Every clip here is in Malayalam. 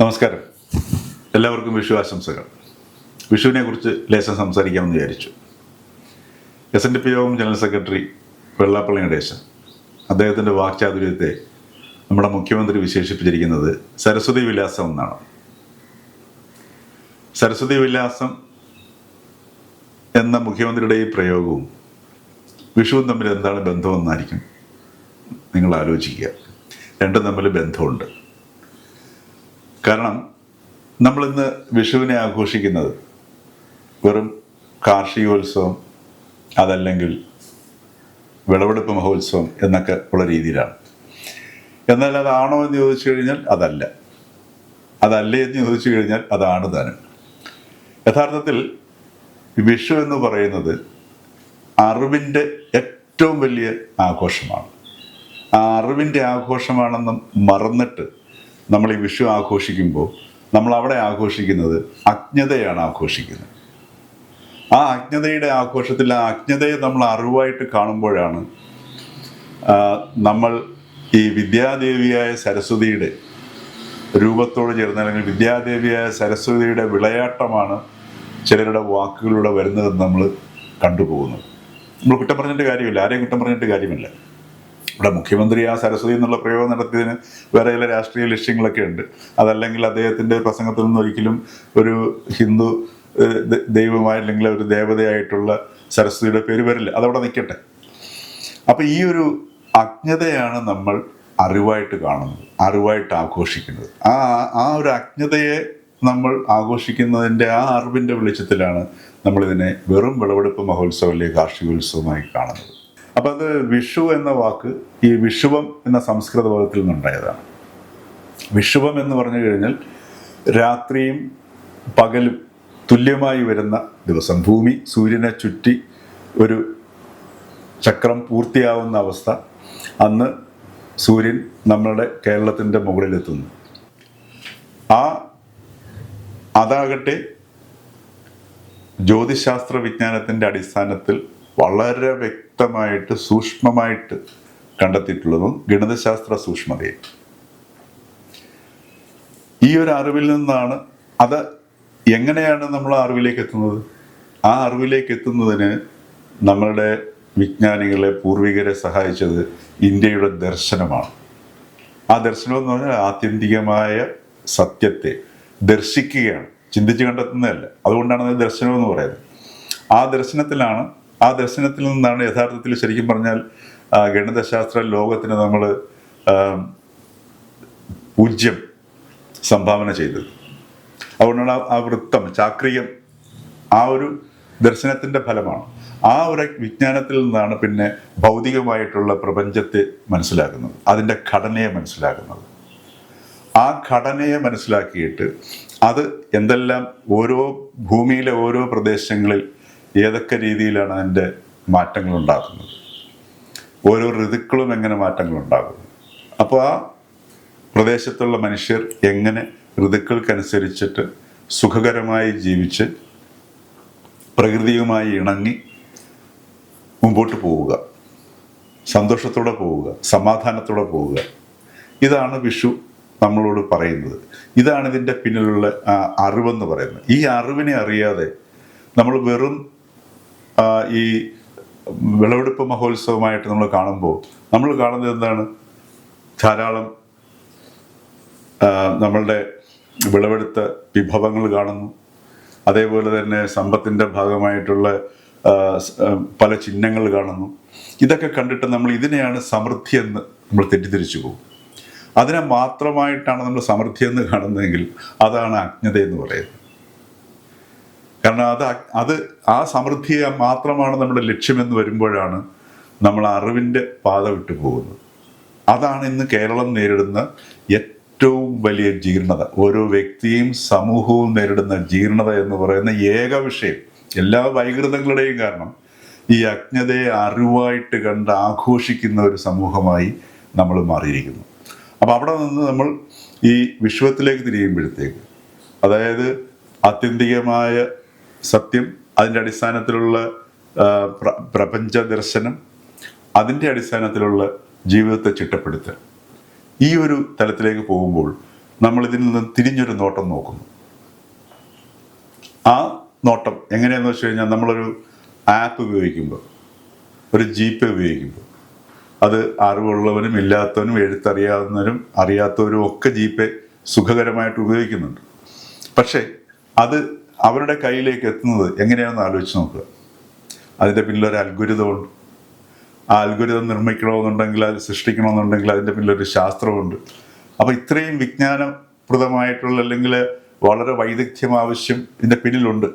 നമസ്കാരം. എല്ലാവർക്കും വിഷു ആശംസകൾ. വിഷുവിനെ കുറിച്ച് ലേശം സംസാരിക്കാമെന്ന് വിചാരിച്ചു. എസ് എൻ ഡി പി യോഗം ജനറൽ സെക്രട്ടറി വെള്ളാപ്പള്ളി നടേശൻ. അദ്ദേഹത്തിന്റെ വാക്ചാതുര്യത്തെ നമ്മുടെ മുഖ്യമന്ത്രി വിശേഷിപ്പിച്ചിരിക്കുന്നത് സരസ്വതി വിലാസം എന്നാണ്. സരസ്വതി വിലാസം എന്ന മുഖ്യമന്ത്രിയുടെ ഈ പ്രയോഗവും വിഷുവും തമ്മിൽ എന്താണ് ബന്ധമെന്നായിരിക്കും നിങ്ങൾ ആലോചിക്കുക. രണ്ടും തമ്മിൽ ബന്ധമുണ്ട്. കാരണം നമ്മളിന്ന് വിഷുവിനെ ആഘോഷിക്കുന്നത് വെറും കാർഷികോത്സവം അതല്ലെങ്കിൽ വിളവെടുപ്പ് മഹോത്സവം എന്നൊക്കെ ഉള്ള രീതിയിലാണ്. എന്നാൽ അതാണോ എന്ന് ചോദിച്ചു കഴിഞ്ഞാൽ അതല്ല. അതല്ലേ എന്ന് ചോദിച്ചു കഴിഞ്ഞാൽ അതാണ് താനും യഥാർത്ഥത്തിൽ വിഷു എന്ന് പറയുന്നത് അറിവിന്റെ ഏറ്റവും വലിയ ആഘോഷമാണ്. ആ അറിവിന്റെ ആഘോഷമാണെന്ന് മറന്നിട്ട് നമ്മൾ ഈ വിഷു ആഘോഷിക്കുമ്പോൾ നമ്മൾ അവിടെ ആഘോഷിക്കുന്നത് അജ്ഞതയാണ് ആഘോഷിക്കുന്നത്. ആ അജ്ഞതയുടെ ആഘോഷത്തിൽ ആ അജ്ഞതയെ നമ്മൾ അറിവായിട്ട് കാണുമ്പോഴാണ് നമ്മൾ ഈ വിദ്യാദേവിയായ സരസ്വതിയുടെ രൂപത്തോട് ചേർന്ന് അല്ലെങ്കിൽ വിദ്യാദേവിയായ സരസ്വതിയുടെ വിളയാട്ടമാണ് ചിലരുടെ വാക്കുകളിലൂടെ വരുന്നതെന്ന് നമ്മൾ കണ്ടുപോകുന്നത്. നമ്മൾ കുറ്റം പറഞ്ഞിട്ട് കാര്യമില്ല. ആരെയും കുറ്റം പറഞ്ഞിട്ട് കാര്യമില്ല. ഇവിടെ മുഖ്യമന്ത്രി ആ സരസ്വതി എന്നുള്ള പ്രയോഗം നടത്തിയതിന് വേറെ ചില രാഷ്ട്രീയ ലക്ഷ്യങ്ങളൊക്കെ ഉണ്ട്. അതല്ലെങ്കിൽ അദ്ദേഹത്തിന്റെ പ്രസംഗത്തിൽ നിന്ന് ഒരിക്കലും ഒരു ഹിന്ദു ദൈവമായി അല്ലെങ്കിൽ ഒരു ദേവതയായിട്ടുള്ള സരസ്വതിയുടെ പേര് വരില്ല. അതവിടെ നിൽക്കട്ടെ. അപ്പം ഈ ഒരു അജ്ഞതയാണ് നമ്മൾ അറിവായിട്ട് കാണുന്നത് അറിവായിട്ട് ആഘോഷിക്കുന്നത്. ആ ആ ഒരു അജ്ഞതയെ നമ്മൾ ആഘോഷിക്കുന്നതിന്റെ ആ അറിവിന്റെ വെളിച്ചത്തിലാണ് നമ്മളിതിനെ വെറും വിളവെടുപ്പ് മഹോത്സവം അല്ലെങ്കിൽ കാർഷികോത്സവമായി കാണുന്നത്. അപ്പം അത് വിഷു എന്ന വാക്ക് ഈ വിഷുവം എന്ന സംസ്കൃത പദത്തിൽ നിന്നുണ്ടായതാണ് വിഷുവം എന്ന് പറഞ്ഞു കഴിഞ്ഞാൽ രാത്രിയും പകലും തുല്യമായി വരുന്ന ദിവസം. ഭൂമി സൂര്യനെ ചുറ്റി ഒരു ചക്രം പൂർത്തിയാവുന്ന അവസ്ഥ അന്ന് സൂര്യൻ നമ്മളുടെ കേരളത്തിന്റെ മുകളിലെത്തുന്നു. ആ അതാകട്ടെ ജ്യോതിശാസ്ത്ര വിജ്ഞാനത്തിന്റെ അടിസ്ഥാനത്തിൽ വളരെ വ്യക്തമായിട്ട് സൂക്ഷ്മമായിട്ട് കണ്ടെത്തിയിട്ടുള്ളതും ഗണിതശാസ്ത്ര സൂക്ഷ്മതയെ. ഈ ഒരു അറിവിൽ നിന്നാണ് അത് എങ്ങനെയാണ് നമ്മൾ അറിവിലേക്ക് എത്തുന്നത്? ആ അറിവിലേക്ക് എത്തുന്നതിന് നമ്മളുടെ വിജ്ഞാനികളെ പൂർവികരെ സഹായിച്ചത് ഇന്ത്യയുടെ ദർശനമാണ്. ആ ദർശനം എന്ന് പറഞ്ഞാൽ ആത്യന്തികമായ സത്യത്തെ ദർശിക്കുകയാണ്. ചിന്തിച്ച് കണ്ടെത്തുന്നതല്ല. അതുകൊണ്ടാണ് അത് ദർശനം എന്ന് പറയുന്നത്. ആ ദർശനത്തിലാണ് ആ ദർശനത്തിൽ നിന്നാണ് യഥാർത്ഥത്തിൽ ശരിക്കും പറഞ്ഞാൽ ഗണിതശാസ്ത്ര ലോകത്തിന് നമ്മൾ പൂജ്യം സംഭാവന ചെയ്തത്. അതുകൊണ്ടാണ് ആ വൃത്തം ചാക്രികം ആ ഒരു ദർശനത്തിന്റെ ഫലമാണ്. ആ ഒരു വിജ്ഞാനത്തിൽ നിന്നാണ് പിന്നെ ഭൗതികമായിട്ടുള്ള പ്രപഞ്ചത്തെ മനസ്സിലാക്കുന്നത് അതിന്റെ ഘടനയെ മനസ്സിലാക്കുന്നത്. ആ ഘടനയെ മനസ്സിലാക്കിയിട്ട് അത് എന്തെല്ലാം ഓരോ ഭൂമിയിലെ ഓരോ പ്രദേശങ്ങളിൽ ഏതൊക്കെ രീതിയിലാണ് അതിന്റെ മാറ്റങ്ങൾ ഉണ്ടാകുന്നത് ഓരോ ഋതുക്കളും എങ്ങനെ മാറ്റങ്ങൾ ഉണ്ടാകുന്നു അപ്പോൾ ആ പ്രദേശത്തുള്ള മനുഷ്യർ എങ്ങനെ ഋതുക്കൾക്കനുസരിച്ചിട്ട് സുഖകരമായി ജീവിച്ച് പ്രകൃതിയുമായി ഇണങ്ങി മുമ്പോട്ട് പോവുക സന്തോഷത്തോടെ പോവുക സമാധാനത്തോടെ പോവുക. ഇതാണ് വിഷു നമ്മളോട് പറയുന്നത്. ഇതാണ് ഇതിന്റെ പിന്നിലുള്ള അറിവെന്ന് പറയുന്നത്. ഈ അറിവിനെ അറിയാതെ നമ്മൾ വെറും ഈ വിളവെടുപ്പ് മഹോത്സവമായിട്ട് നമ്മൾ കാണുമ്പോൾ നമ്മൾ കാണുന്നത് എന്താണ്? ധാരാളം നമ്മളുടെ വിളവെടുത്ത വിഭവങ്ങൾ കാണുന്നു. അതേപോലെ തന്നെ സമ്പത്തിന്റെ ഭാഗമായിട്ടുള്ള പല ചിഹ്നങ്ങൾ കാണുന്നു. ഇതൊക്കെ കണ്ടിട്ട് നമ്മൾ ഇതിനെയാണ് സമൃദ്ധി എന്ന് നമ്മൾ തെറ്റിദ്ധരിച്ചു പോകും. അതിനെ മാത്രമായിട്ടാണ് നമ്മൾ സമൃദ്ധി എന്ന് കാണുന്നതെങ്കിൽ അതാണ് അജ്ഞത എന്ന് പറയുന്നത്. കാരണം അത് അത് ആ സമൃദ്ധിയെ മാത്രമാണ് നമ്മുടെ ലക്ഷ്യമെന്ന് വരുമ്പോഴാണ് നമ്മൾ അറിവിന്റെ പാത വിട്ടു പോകുന്നത്. അതാണ് ഇന്ന് കേരളം നേരിടുന്ന ഏറ്റവും വലിയ ജീർണത. ഓരോ വ്യക്തിയും സമൂഹവും നേരിടുന്ന ജീർണത എന്ന് പറയുന്ന ഏക വിഷയം. എല്ലാ വൈകൃതങ്ങളുടെയും കാരണം ഈ അജ്ഞതയെ അറിവായിട്ട് കണ്ട് ആഘോഷിക്കുന്ന ഒരു സമൂഹമായി നമ്മൾ മാറിയിരിക്കുന്നു. അപ്പം അവിടെ നിന്ന് നമ്മൾ ഈ വിശ്വത്തിലേക്ക് തിരിയുമ്പോഴത്തേക്ക് അതായത് ആത്യന്തികമായ സത്യം അതിന്റെ അടിസ്ഥാനത്തിലുള്ള പ്രപഞ്ച ദർശനം അതിന്റെ അടിസ്ഥാനത്തിലുള്ള ജീവിതത്തെ ചിട്ടപ്പെടുത്തൽ. ഈ ഒരു തലത്തിലേക്ക് പോകുമ്പോൾ നമ്മൾ ഇതിൽ നിന്ന് തിരിഞ്ഞൊരു നോട്ടം നോക്കുന്നു. ആ നോട്ടം എങ്ങനെയാണെന്ന് വെച്ച് കഴിഞ്ഞാൽ നമ്മളൊരു ആപ്പ് ഉപയോഗിക്കുമ്പോൾ ഒരു ജി പേ ഉപയോഗിക്കുമ്പോൾ അത് അറിവുള്ളവനും ഇല്ലാത്തവനും എഴുത്തറിയാവുന്നവരും അറിയാത്തവരും ഒക്കെ ജി പേ സുഖകരമായിട്ട് ഉപയോഗിക്കുന്നുണ്ട്. പക്ഷേ അത് അവരുടെ കയ്യിലേക്ക് എത്തുന്നത് എങ്ങനെയാണെന്ന് ആലോചിച്ച് നോക്കുക. അതിന്റെ പിന്നിലൊരു അത്ഭുതമുണ്ട് ആ അത്ഭുതം നിർമ്മിക്കണമെന്നുണ്ടെങ്കിൽ അത് സൃഷ്ടിക്കണമെന്നുണ്ടെങ്കിൽ അതിന്റെ പിന്നിലൊരു ശാസ്ത്രമുണ്ട്. അപ്പോൾ ഇത്രയും വിജ്ഞാനപ്രദമായിട്ടുള്ള അല്ലെങ്കിൽ വളരെ വൈദഗ്ധ്യം ആവശ്യം ഇതിന്റെ പിന്നിലുണ്ട്.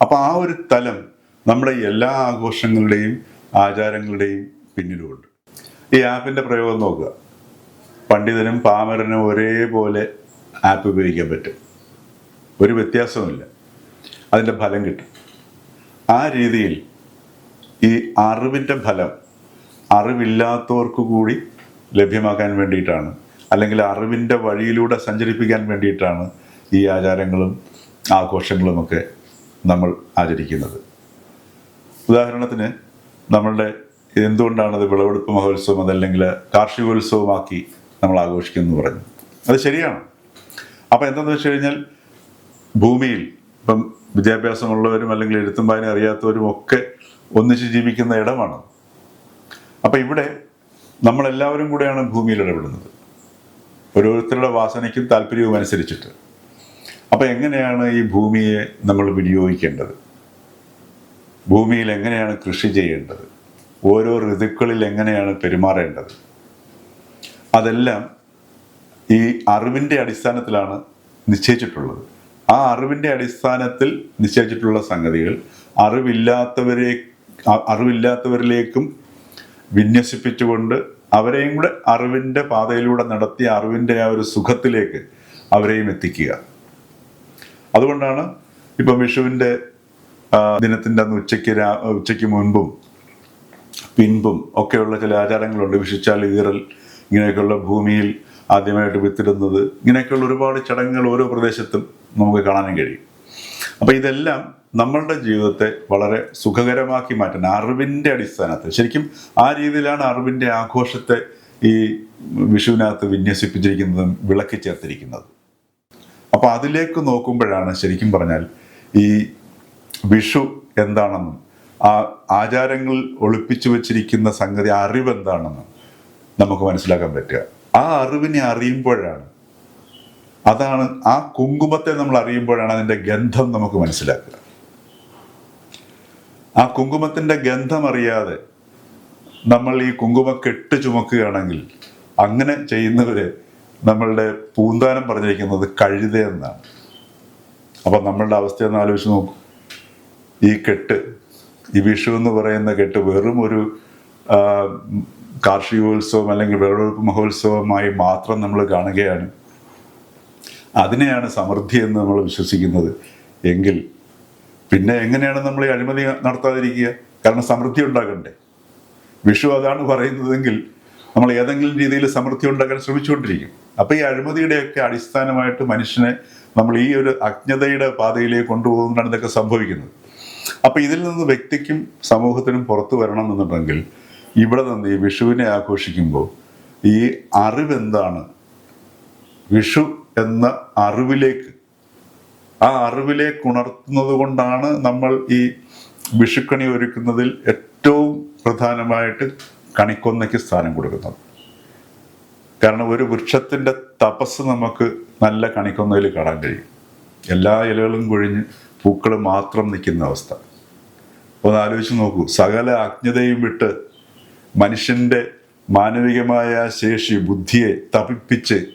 അപ്പോൾ ആ ഒരു തലം നമ്മുടെ എല്ലാ ആഘോഷങ്ങളുടെയും ആചാരങ്ങളുടെയും പിന്നിലുമുണ്ട്. ഈ ആപ്പിന്റെ പ്രയോഗം നോക്കുക. പണ്ഡിതനും പാമരനും ഒരേപോലെ ആപ്പ് ഉപയോഗിക്കാൻ പറ്റും. ഒരു വ്യത്യാസവുമില്ല. അതിന്റെ ഫലം കിട്ടും. ആ രീതിയിൽ ഈ അറിവിന്റെ ഫലം അറിവില്ലാത്തവർക്ക് കൂടി ലഭ്യമാക്കാൻ വേണ്ടിയിട്ടാണ് അല്ലെങ്കിൽ അറിവിന്റെ വഴിയിലൂടെ സഞ്ചരിപ്പിക്കാൻ വേണ്ടിയിട്ടാണ് ഈ ആചാരങ്ങളും ആഘോഷങ്ങളുമൊക്കെ നമ്മൾ ആചരിക്കുന്നത്. ഉദാഹരണത്തിന് നമ്മളുടെ എന്തുകൊണ്ടാണത് വിളവെടുപ്പ് മഹോത്സവം അതല്ലെങ്കിൽ കാർഷികോത്സവമാക്കി നമ്മൾ ആഘോഷിക്കുന്നു പറഞ്ഞു. അത് ശരിയാണ്. അപ്പോൾ എന്താണെന്ന് വെച്ച് കഴിഞ്ഞാൽ ഭൂമിയിൽ ഇപ്പം വിദ്യാഭ്യാസമുള്ളവരും അല്ലെങ്കിൽ എഴുത്തും വായന അറിയാത്തവരും ഒക്കെ ഒന്നിച്ച് ജീവിക്കുന്ന ഇടമാണ്. അപ്പം ഇവിടെ നമ്മളെല്ലാവരും കൂടെയാണ് ഭൂമിയിൽ ഇടപെടുന്നത്. ഓരോരുത്തരുടെ വാസനയ്ക്കും താല്പര്യവും അനുസരിച്ചിട്ട്. അപ്പം എങ്ങനെയാണ് ഈ ഭൂമിയെ നമ്മൾ വിനിയോഗിക്കേണ്ടത്? ഭൂമിയിൽ എങ്ങനെയാണ് കൃഷി ചെയ്യേണ്ടത്? ഓരോ ഋതുക്കളിൽ എങ്ങനെയാണ് പെരുമാറേണ്ടത്? അതെല്ലാം ഈ അറിവിന്റെ അടിസ്ഥാനത്തിലാണ് നിശ്ചയിച്ചിട്ടുള്ളത്. ആ അറിവിന്റെ അടിസ്ഥാനത്തിൽ നിശ്ചയിച്ചിട്ടുള്ള സംഗതികൾ. അറിവില്ലാത്തവരെ അറിവില്ലാത്തവരിലേക്കും വിന്യസിപ്പിച്ചുകൊണ്ട് അവരെയും കൂടെ അറിവിന്റെ പാതയിലൂടെ നടത്തിയ അറിവിന്റെ ആ ഒരു സുഖത്തിലേക്ക് അവരെയും എത്തിക്കുക. അതുകൊണ്ടാണ് ഇപ്പം വിഷുവിന്റെ ദിനത്തിന്റെ അന്ന് ഉച്ചയ്ക്ക് രാ ഉച്ചയ്ക്ക് മുൻപും പിൻപും ഒക്കെയുള്ള ചില ആചാരങ്ങളുണ്ട്. വിഷിച്ചാൽ ഈറൽ ഇങ്ങനെയൊക്കെയുള്ള ഭൂമിയിൽ ആദ്യമായിട്ട് വിത്തിടുന്നത്. ഇങ്ങനെയൊക്കെയുള്ള ഒരുപാട് ചടങ്ങുകൾ ഓരോ പ്രദേശത്തും നമുക്ക് കാണാനും കഴിയും. അപ്പോൾ ഇതെല്ലാം നമ്മളുടെ ജീവിതത്തെ വളരെ സുഖകരമാക്കി മാറ്റാൻ അറിവിന്റെ അടിസ്ഥാനത്തിൽ. ശരിക്കും ആ രീതിയിലാണ് അറിവിന്റെ ആഘോഷത്തെ ഈ വിഷുവിനകത്ത് വിന്യസിപ്പിച്ചിരിക്കുന്നതും വിളക്കി ചേർത്തിരിക്കുന്നത്. അപ്പോൾ അതിലേക്ക് നോക്കുമ്പോഴാണ് ശരിക്കും പറഞ്ഞാൽ ഈ വിഷു എന്താണെന്നും ആ ആചാരങ്ങൾ ഒളിപ്പിച്ചു വച്ചിരിക്കുന്ന സംഗതി അറിവ് എന്താണെന്നും നമുക്ക് മനസ്സിലാക്കാൻ പറ്റുക. ആ അറിവിനെ അറിയുമ്പോഴാണ്. അതാണ് ആ കുങ്കുമത്തെ നമ്മൾ അറിയുമ്പോഴാണ് അതിന്റെ ഗന്ധം നമുക്ക് മനസ്സിലാക്കുക. ആ കുങ്കുമത്തിന്റെ ഗന്ധം അറിയാതെ നമ്മൾ ഈ കുങ്കുമ കെട്ട് ചുമക്കുകയാണെങ്കിൽ അങ്ങനെ ചെയ്യുന്നവരെ നമ്മളുടെ പൂന്താനം പറഞ്ഞിരിക്കുന്നത് കഴുത എന്നാണ്. അപ്പം നമ്മളുടെ അവസ്ഥ ഒന്ന് ആലോചിച്ച് നോക്കും. ഈ കെട്ട് ഈ വിഷു എന്ന് പറയുന്ന കെട്ട് വെറും ഒരു കാർഷികോത്സവം അല്ലെങ്കിൽ വിളവെടുപ്പ് മഹോത്സവമായി മാത്രം നമ്മൾ കാണുകയാണ്. അതിനെയാണ് സമൃദ്ധി എന്ന് നമ്മൾ വിശ്വസിക്കുന്നത്. എങ്കിൽ പിന്നെ എങ്ങനെയാണ് നമ്മൾ ഈ അഴിമതി നടത്താതിരിക്കുക? കാരണം സമൃദ്ധി ഉണ്ടാകണ്ടേ. വിഷു അതാണ് പറയുന്നതെങ്കിൽ നമ്മൾ ഏതെങ്കിലും രീതിയിൽ സമൃദ്ധി ഉണ്ടാക്കാൻ ശ്രമിച്ചുകൊണ്ടിരിക്കും. അപ്പോൾ ഈ അഴിമതിയുടെയൊക്കെ അടിസ്ഥാനമായിട്ട് മനുഷ്യനെ നമ്മൾ ഈ ഒരു അജ്ഞതയുടെ പാതയിലേക്ക് കൊണ്ടുപോകുന്നതാണ് ഇതൊക്കെ സംഭവിക്കുന്നത്. അപ്പോൾ ഇതിൽ നിന്ന് വ്യക്തിക്കും സമൂഹത്തിനും പുറത്തു വരണം എന്നുണ്ടെങ്കിൽ ഇവിടെ നിന്ന് ഈ വിഷുവിനെ ആഘോഷിക്കുമ്പോൾ ഈ അറിവെന്താണ് വിഷു എന്ന അറിവിലേക്ക് ആ അറിവിലേക്ക് ഉണർത്തുന്നത് കൊണ്ടാണ് നമ്മൾ ഈ വിഷുക്കണി ഒരുക്കുന്നതിൽ ഏറ്റവും പ്രധാനമായിട്ട് കണിക്കൊന്നയ്ക്ക് സ്ഥാനം കൊടുക്കുന്നത്. കാരണം ഒരു വൃക്ഷത്തിന്റെ തപസ് നമുക്ക് നല്ല കണിക്കൊന്നയിൽ കാണാൻ കഴിയും. എല്ലാ ഇലകളും കൊഴിഞ്ഞ് പൂക്കൾ മാത്രം നിൽക്കുന്ന അവസ്ഥ. ഒന്ന് ആലോചിച്ച് നോക്കൂ. സകല അജ്ഞതയും വിട്ട് മനുഷ്യന്റെ മാനവികമായ ശേഷി ബുദ്ധിയെ തപിപ്പിച്ച്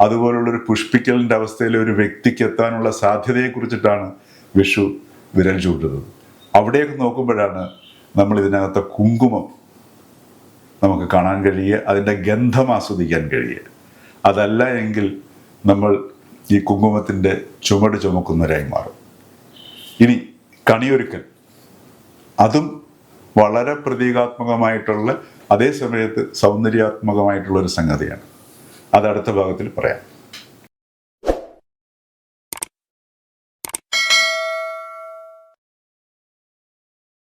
അതുപോലുള്ളൊരു പുഷ്പിക്കലിന്റെ അവസ്ഥയിൽ ഒരു വ്യക്തിക്ക് എത്താനുള്ള സാധ്യതയെക്കുറിച്ചിട്ടാണ് വിഷു വിരൽ ചൂണ്ടുന്നത്. അവിടെയൊക്കെ നോക്കുമ്പോഴാണ് നമ്മൾ ഇതിനകത്തെ കുങ്കുമം നമുക്ക് കാണാൻ കഴിയുക അതിന്റെ ഗന്ധം ആസ്വദിക്കാൻ കഴിയുക. അതല്ല എങ്കിൽ നമ്മൾ ഈ കുങ്കുമത്തിന്റെ ചുമട് ചുമക്കുന്നവരായി മാറും. ഇനി കണിയൊരുക്കൽ. അതും വളരെ പ്രതീകാത്മകമായിട്ടുള്ള അതേ സമയത്ത് സൗന്ദര്യാത്മകമായിട്ടുള്ള ഒരു സംഗതിയാണ്. അത് അടുത്ത ഭാഗത്തിൽ പറയാം.